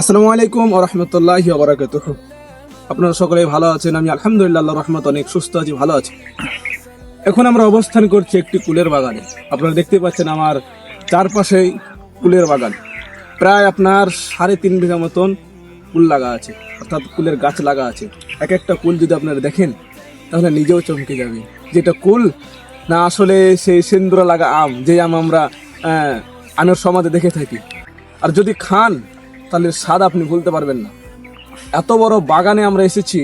আসসালামু আলাইকুম ও রহমতুল্লাহি ওবরাকাতুহ আপনারা সকলে ভালো আছেন? আমি আলহামদুলিল্লাহ রহমত অনেক সুস্থ আছি, ভালো আছি। এখন আমরা অবস্থান করছি একটি কুলের বাগানে। আপনারা দেখতে পাচ্ছেন আমার চারপাশেই কুলের বাগান। প্রায় আপনার সাড়ে তিন বিঘা মতন কুল লাগা আছে, অর্থাৎ কুলের গাছ লাগা আছে। এক একটা কুল যদি আপনারা দেখেন, তাহলে নিজেও চমকে যাবে। যেটা কুল, না আসলে সেই সেন্দুরা লাগা আম যে আম আমরা আমের সমাজে দেখে থাকি। আর যদি খান তাহলে স্বাদ আপনি ভুলতে পারবেন না। এত বড় বাগানে আমরা এসেছি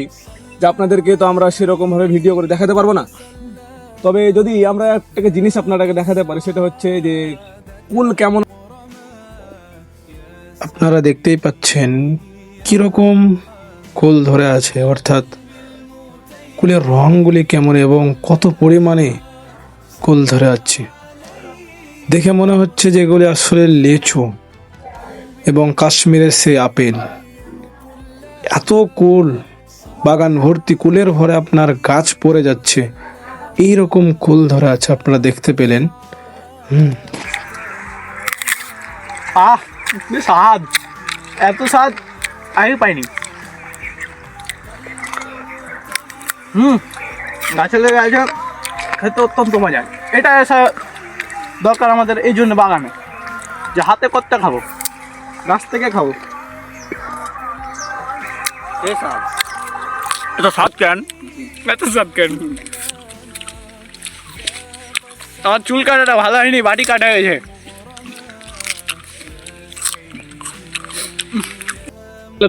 যে আপনাদেরকে তো আমরা সেরকম ভাবে ভিডিও করে দেখাতে পারব না। তবে যদি আমরা একটা জিনিস আপনাদেরকে দেখাতে পারি, সেটা হচ্ছে যে কুল কেমন আপনারা দেখতেই পাচ্ছেন কীরকম কুল ধরে আছে। অর্থাৎ কুলের রঙগুলি কেমন এবং কত পরিমাণে কুল ধরে আছে। দেখে মনে হচ্ছে যেগুলি আসলে লেচু। এবং কাশ্মীরের সে আপেল। এত কুল, বাগান ভর্তি কুলের ভরে আপনার গাছ পড়ে যাচ্ছে। এই রকম কুল ধরে আছে, আপনারা দেখতে পেলেন। আহ, কি স্বাদ। এত স্বাদ আগে পাইনি। হুম গাছে লেগে খেতে অত্যন্ত মজা এটা দরকার আমাদের এই জন্য বাগানে। যে হাতে করতে খাব। গাছ থেকে খাব এত স্বাদ কেন এত স্বাদ কেন আমার চুল কাটাটা ভালো হয়নি বাটি কাটা হয়েছে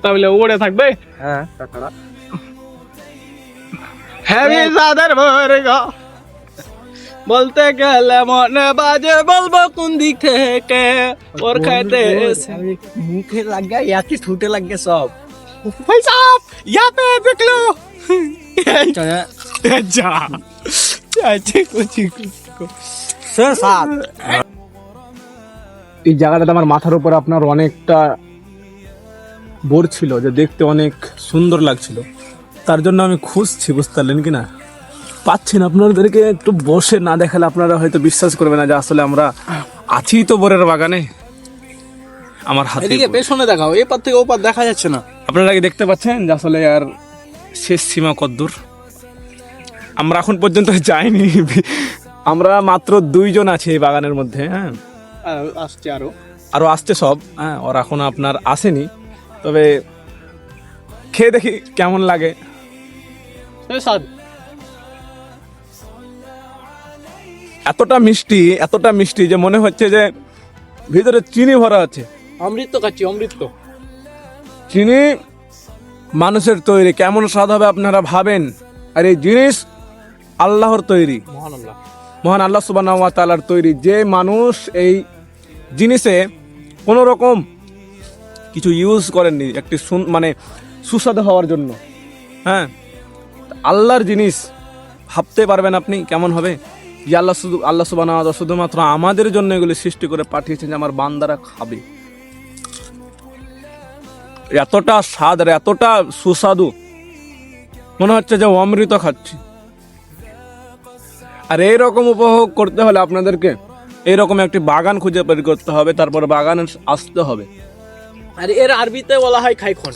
তাহলে ওড়ে থাকবে হ্যাঁ তাছাড়া হ্যাভি সাদার ভরগা বলতে গেলে মনে বাজে বলব কোন দিক থেকে? ওর খাইতে মুখে লাগে ইয়াকে ঠুটে লাগে সব। ভাই সাহেব ইয়াতে বিকলো। যা স্যার এই জায়গাটা আমার মাথার উপর আপনার অনেকটা বোর ছিল যে দেখতে অনেক সুন্দর লাগছিল। তার জন্য আমি খুঁজছি বুঝতে পারলেন কি না পাচ্ছেন। আপনাদেরকে একটু বসে না দেখালে আপনারা হয়তো বিশ্বাস করবে না যে আসলে আমরা আছি তো বরের বাগানে। আমার হাতে এদিকে পেছনে দেখাও এই পার থেকে ও পার দেখা যাচ্ছে না। আপনারা কি দেখতে পাচ্ছেন যে আসলে আর শেষ সীমা কদ্দূর? আমরা এখন পর্যন্ত যাইনি। আমরা মাত্র দুইজন আছি এই বাগানের মধ্যে হ্যাঁ। আর আসছে আরও। আরও আসছে সব হ্যাঁ ওরা এখন আপনার আসেনি। তবে খেয়ে দেখি কেমন লাগে। স্বাদ। এতটা মিষ্টি এতটা মিষ্টি যে মনে হচ্ছে যে ভিতরে চিনি ভরা আছে। অমৃত খাচ্ছি অমৃত। চিনি মানুষের তৈরি। কেমন স্বাদ হবে আপনারা ভাবেন? আর এই জিনিস আল্লাহর তৈরি। মহান আল্লাহ। মহান আল্লাহ সুবাহ তালার তৈরি। যে মানুষ এই জিনিসে কোনো রকম কিছু ইউজ করেননি একটি মানে সুস্বাদু হওয়ার জন্য। হ্যাঁ? আল্লাহর জিনিস ভাবতে পারবেন আপনি কেমন হবে? যে আল্লাহ শুধু আল্লাহ সুবাহ শুধুমাত্র আমাদের জন্য এগুলি সৃষ্টি করে পাঠিয়েছেন যে আমার বান্দারা খাবে। এতটা স্বাদ আর এতটা সুস্বাদু। মনে হচ্ছে যে অমৃত খাচ্ছি। আর এইরকম উপভোগ করতে হলে আপনাদেরকে এইরকম একটি বাগান খুঁজে বের করতে হবে তারপর বাগানে আসতে হবে। আর এর আরবিতে বলা হয় খাইখন।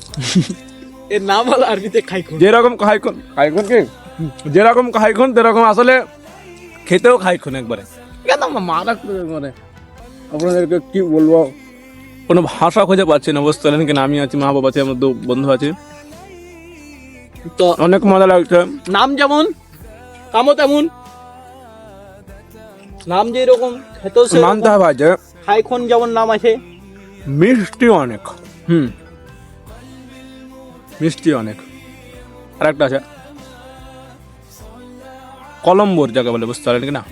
এর নাম হলো আরবিতে খাইখন। যেরকম খাইখন খাইখন কি? যেরকম খাইখন সেরকম আসলে খেতেও খাইখন একবারে। একদম মারাত্মক একবারে আপনাদেরকে কি বলব? কোনো ভাষা খুঁজে পাচ্ছি না বুঝতে পারলেন কিনা? আমি আছি মা বাবা আছে আমার দু বন্ধু আছে। তো অনেক মজা লাগছে। নাম যেমন কামও তেমন। নাম যে এরকম খেতেও সে মানতে হবে যে খাইখন যেমন নাম আছে। মিষ্টি অনেক। হুম। মিষ্টি অনেক। আর একটা আছে। কলম্বোর জায়গা বলে বুঝতে পারলেন কি না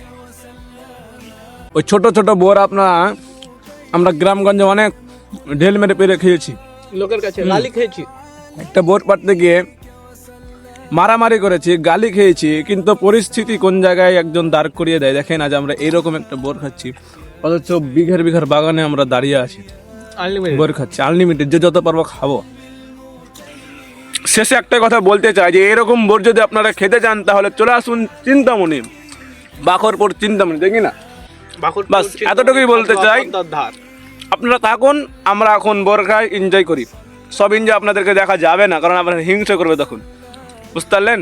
ওই ছোট ছোট বোর আপনার আমরা গ্রামগঞ্জে অনেক ঢেল মেরে পেরে খেয়েছি। লোকের কাছে লালি খেয়েছি। একটা বোট পাড়তে গিয়ে মারামারি করেছি গালি খেয়েছি কিন্তু পরিস্থিতি কোন জায়গায় একজন দাঁড় করিয়ে দেয়? দেখেন আজ আমরা এরকম একটা বোর খাচ্ছি অথচ বিঘের বিঘার বাগানে আমরা দাঁড়িয়ে আছি। আনলিমিটেড বোর খাচ্ছি আনলিমিটেড যে যত পারব খাব। শেষে একটা কথা বলতে চাই যে এরকম বোর যদি আপনারা খেতে চান তাহলে চলে আসুন চিন্তামণি। বাখরপুর চিন্তামণি দেখি না? বাস, এতটুকুই বলতে চাই। আপনারা থাকুন আমরা এখন বোর খাই এনজয় করি। সব এনজয় আপনাদেরকে দেখা যাবে না কারণ আপনারা হিংসে করবে তখন। বুঝতে পারলেন?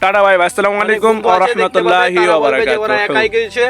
টাটা ভাই আসসালামু আলাইকুম ওয়া রাহমাতুল্লাহি ওয়া বারাকাতুহু। গেছে